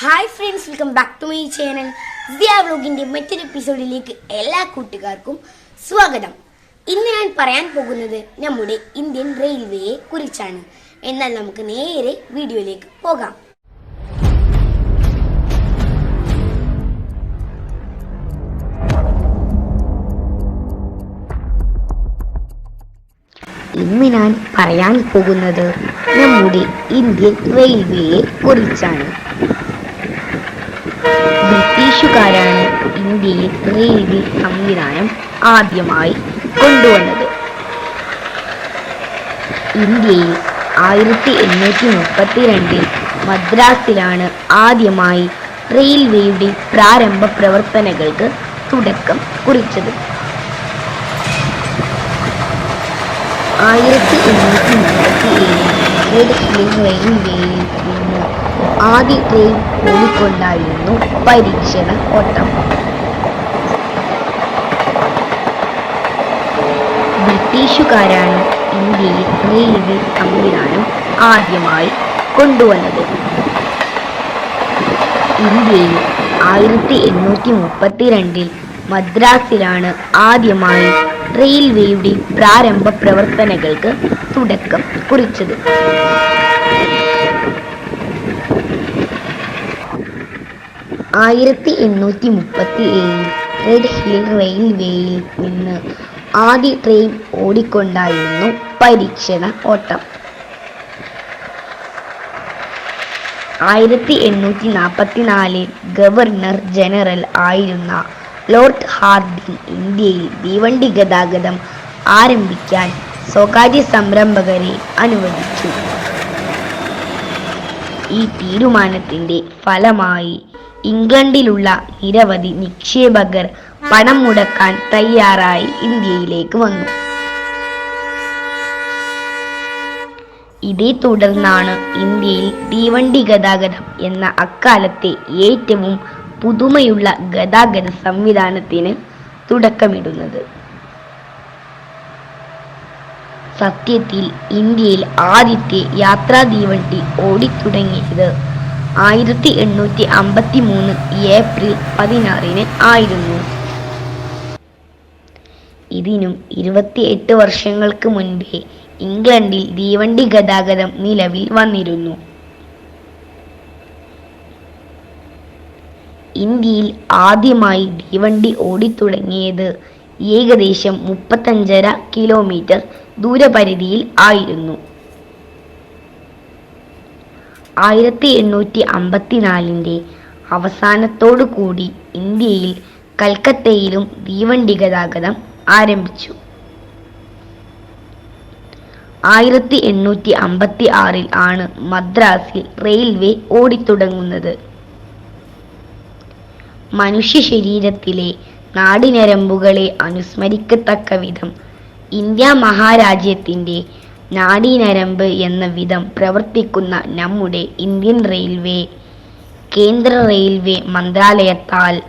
Hi friends welcome back to my channel Diya വ്ലോഗിന്റെ മറ്റൊരു എപ്പിസോഡിലേക്ക് എല്ലാ കൂട്ടുകാർക്കും സ്വാഗതം. ഇന്ന് ഞാൻ പറയാൻ പോകുന്നത് നമ്മുടെ ഇന്ത്യൻ റെയിൽവേയെ കുറിച്ചാണ്. എന്നാൽ നമുക്ക് നേരെ വീഡിയോയിലേക്ക് പോകാം. ഇന്ന് ഞാൻ പറയാൻ പോകുന്നത് നമ്മുടെ ഇന്ത്യൻ റെയിൽവേയെ കുറിച്ചാണ്. ബ്രിട്ടീഷുകാരാണ് ഇന്ത്യയിൽ റെയിൽവേ സംവിധാനം ആദ്യമായി കൊണ്ടുവന്നത്. ഇന്ത്യയിൽ ആയിരത്തി എണ്ണൂറ്റി മുപ്പത്തി രണ്ടിൽ മദ്രാസിലാണ് ആദ്യമായി റെയിൽവേയുടെ പ്രാരംഭ പ്രവർത്തനങ്ങൾക്ക് തുടക്കം കുറിച്ചത്. ആയിരത്തി എണ്ണൂറ്റി മുപ്പത്തി ഏഴിൽ റെയിൽവേയിൽ നിന്ന് ആദ്യ ട്രെയിൻ ഓടിക്കൊണ്ടായിരുന്നു പരീക്ഷണ ഓട്ടം. ബ്രിട്ടീഷുകാരാണ് ഇന്ത്യയിൽ റെയിൽവേ സംവിധാനം ആദ്യമായി കൊണ്ടുവന്നത്. ഇന്ത്യയിൽ ആയിരത്തി എണ്ണൂറ്റി മുപ്പത്തിരണ്ടിൽ മദ്രാസിലാണ് ആദ്യമായി റെയിൽവേയുടെ പ്രാരംഭ പ്രവർത്തനങ്ങൾക്ക് തുടക്കം കുറിച്ചത്. ആയിരത്തി എണ്ണൂറ്റി മുപ്പത്തി ഏഴിൽ റെഡ് ഹിൽ റെയിൽവേയിൽ നിന്ന് ആദ്യ ട്രെയിൻ ഓടിക്കൊണ്ടായിരുന്നു പരീക്ഷണ ഓട്ടം. ആയിരത്തി എണ്ണൂറ്റി നാൽപ്പത്തിനാലിൽ ഗവർണർ ജനറൽ ആയിരുന്ന ലോർഡ് ഹാർഡിംഗ് ഇന്ത്യയിൽ തീവണ്ടി ഗതാഗതം ആരംഭിക്കാൻ സ്വകാര്യ സംരംഭകരെ അനുവദിച്ചു. ഈ തീരുമാനത്തിന്റെ ഫലമായി ഇംഗ്ലണ്ടിലുള്ള നിരവധി നിക്ഷേപകർ പണം മുടക്കാൻ തയ്യാറായി ഇന്ത്യയിലേക്ക് വന്നു. ഇതേ തുടർന്നാണ് ഇന്ത്യയിൽ തീവണ്ടി ഗതാഗതം എന്ന അക്കാലത്തെ ഏറ്റവും പുതുമയുള്ള ഗതാഗത സംവിധാനത്തിന് തുടക്കമിടുന്നത്. സത്യത്തിൽ ഇന്ത്യയിൽ ആദ്യത്തെ യാത്രാ തീവണ്ടി ഓടിത്തുടങ്ങിയത് ആയിരത്തി എണ്ണൂറ്റി അമ്പത്തി മൂന്ന് ഏപ്രിൽ പതിനാറിന് ആയിരുന്നു. ഇതിനും ഇരുപത്തിയെട്ട് വർഷങ്ങൾക്ക് മുൻപേ ഇംഗ്ലണ്ടിൽ തീവണ്ടി ഗതാഗതം നിലവിൽ വന്നിരുന്നു. ഇന്ത്യയിൽ ആദ്യമായി തീവണ്ടി ഓടിത്തുടങ്ങിയത് ഏകദേശം മുപ്പത്തഞ്ചര കിലോമീറ്റർ ദൂരപരിധിയിൽ ആയിരുന്നു. ആയിരത്തി എണ്ണൂറ്റി അമ്പത്തിനാലിന്റെ അവസാനത്തോടു കൂടി ഇന്ത്യയിൽ കൽക്കത്തയിലും തീവണ്ടി ഗതാഗതം ആരംഭിച്ചു. ആയിരത്തി എണ്ണൂറ്റി അമ്പത്തി ആറിൽ ആണ് മദ്രാസിൽ റെയിൽവേ ഓടിത്തുടങ്ങുന്നത്. മനുഷ്യ ശരീരത്തിലെ നാടിനരമ്പുകളെ അനുസ്മരിക്കത്തക്ക വിധം ഇന്ത്യ മഹാരാജ്യത്തിന്റെ നാഡീനരമ്പ് എന്ന വിധം പ്രവർത്തിക്കുന്ന നമ്മുടെ ഇന്ത്യൻ റെയിൽവേ കേന്ദ്ര റെയിൽവേ മന്ത്രാലയത്താൽ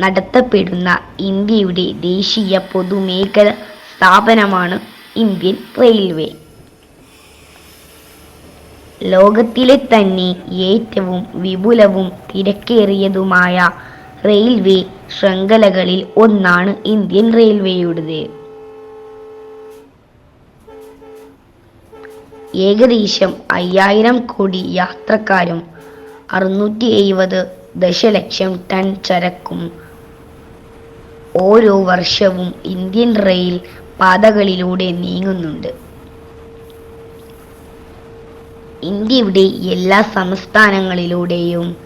നടത്തപ്പെടുന്ന ഇന്ത്യയുടെ ദേശീയ പൊതുമേഖല സ്ഥാപനമാണ് ഇന്ത്യൻ റെയിൽവേ. ലോകത്തിലെ തന്നെ ഏറ്റവും വിപുലവും തിരക്കേറിയതുമായ റെയിൽവേ ശൃംഖലകളിൽ ഒന്നാണ് ഇന്ത്യൻ റെയിൽവേയുടേത്. ഏകദേശം അയ്യായിരം കോടി യാത്രക്കാരും അറുന്നൂറ്റി എഴുപത് ദശലക്ഷം ടൺ ചരക്കും. ഓരോ വർഷവും ഇന്ത്യൻ റെയിൽ പാതകളിലൂടെ നീങ്ങുന്നുണ്ട്. ഇന്ത്യയുടെ എല്ലാ സംസ്ഥാനങ്ങളിലൂടെയും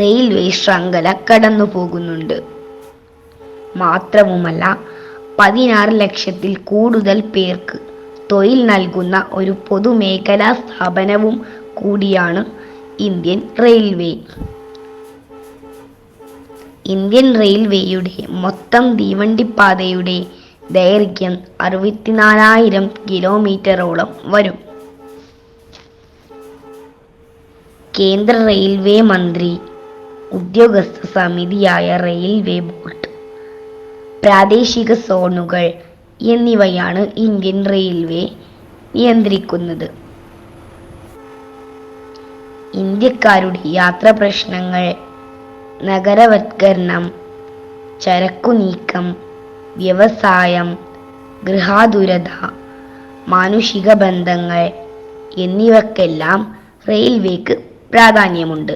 റെയിൽവേ ശൃംഖല കടന്നു പോകുന്നുണ്ട്. മാത്രവുമല്ല പതിനാറ് ലക്ഷത്തിൽ കൂടുതൽ പേർക്ക് തൊഴിൽ നൽകുന്ന ഒരു പൊതുമേഖലാ സ്ഥാപനവും കൂടിയാണ് ഇന്ത്യൻ റെയിൽവേ. ഇന്ത്യൻ റെയിൽവേയുടെ മൊത്തം തീവണ്ടിപ്പാതയുടെ ദൈർഘ്യം അറുപത്തിനാലായിരം കിലോമീറ്ററോളം വരും. കേന്ദ്ര റെയിൽവേ മന്ത്രി ഉദ്യോഗസ്ഥ സമിതിയായ റെയിൽവേ ബോർഡ്. പ്രാദേശിക സോണുകൾ എന്നിവയാണ് ഇന്ത്യൻ റെയിൽവേ നിയന്ത്രിക്കുന്നത്. ഇന്ത്യക്കാരുടെ യാത്രാ പ്രശ്നങ്ങൾ നഗരവത്കരണം ചരക്കു നീക്കം വ്യവസായം ഗൃഹാതുരത മാനുഷിക ബന്ധങ്ങൾ എന്നിവക്കെല്ലാം റെയിൽവേക്ക് പ്രാധാന്യമുണ്ട്.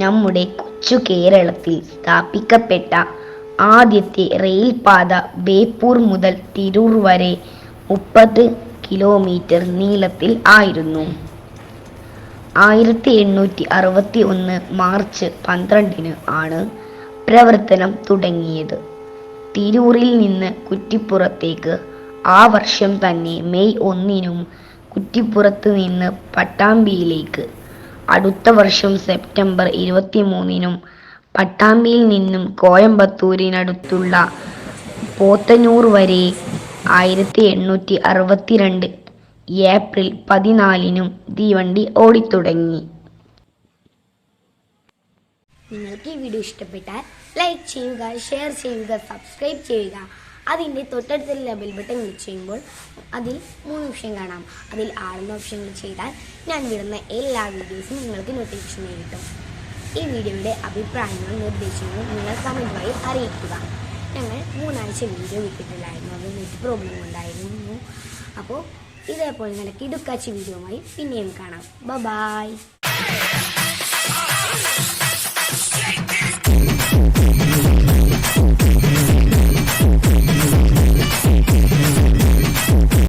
നമ്മുടെ കൊച്ചു കേരളത്തിൽ സ്ഥാപിക്കപ്പെട്ട ആദ്യത്തെ റെയിൽപാത ബേപ്പൂർ മുതൽ തിരൂർ വരെ മുപ്പത് കിലോമീറ്റർ നീളത്തിൽ ആയിരുന്നു. ആയിരത്തി എണ്ണൂറ്റി അറുപത്തി ഒന്ന് മാർച്ച് പന്ത്രണ്ടിന് ആണ് പ്രവർത്തനം തുടങ്ങിയത്. തിരൂരിൽ നിന്ന് കുറ്റിപ്പുറത്തേക്ക് ആ വർഷം തന്നെ മെയ് ഒന്നിനും കുറ്റിപ്പുറത്ത് നിന്ന് പട്ടാമ്പിയിലേക്ക്. അടുത്ത വർഷം സെപ്റ്റംബർ ഇരുപത്തിമൂന്നിനും പട്ടാമ്പിയിൽ നിന്നും കോയമ്പത്തൂരിനടുത്തുള്ള പോത്തന്നൂർ വരെ ആയിരത്തി എണ്ണൂറ്റി അറുപത്തിരണ്ട് ഏപ്രിൽ പതിനാലിനും തീവണ്ടി ഓടിത്തുടങ്ങി. നിങ്ങൾക്ക് ഈ വീഡിയോ ഇഷ്ടപ്പെട്ടാൽ ലൈക്ക് ചെയ്യുക ഷെയർ ചെയ്യുക സബ്സ്ക്രൈബ് ചെയ്യുക. അതിന്റെ തൊട്ടടുത്തുള്ള ബെൽ ബട്ടൺ ക്ലിക്ക് ചെയ്യുമ്പോൾ അതിൽ മൂന്ന് ഓപ്ഷൻ കാണാം. അതിൽ ആറുന്ന ഓപ്ഷൻ ചെയ്താൽ ഞാൻ വിടുന്ന എല്ലാ വീഡിയോസും നിങ്ങൾക്ക് നോട്ടിഫിക്കേഷൻ കിട്ടും. ഈ വീഡിയോയുടെ അഭിപ്രായങ്ങളും നിർദ്ദേശങ്ങളും നിങ്ങൾ കമന്റ് വഴി അറിയിക്കുക. ഞങ്ങൾ മൂന്നാഴ്ച വീഡിയോ വിട്ടിട്ടില്ലായിരുന്നു അത് നെറ്റ് പ്രോബ്ലം ഉണ്ടായിരുന്നു. അപ്പോൾ ഇതേപോലെ നല്ല കിടുക്കാച്ചി വീഡിയോമായി പിന്നെയും കാണാം. ബ ബായ്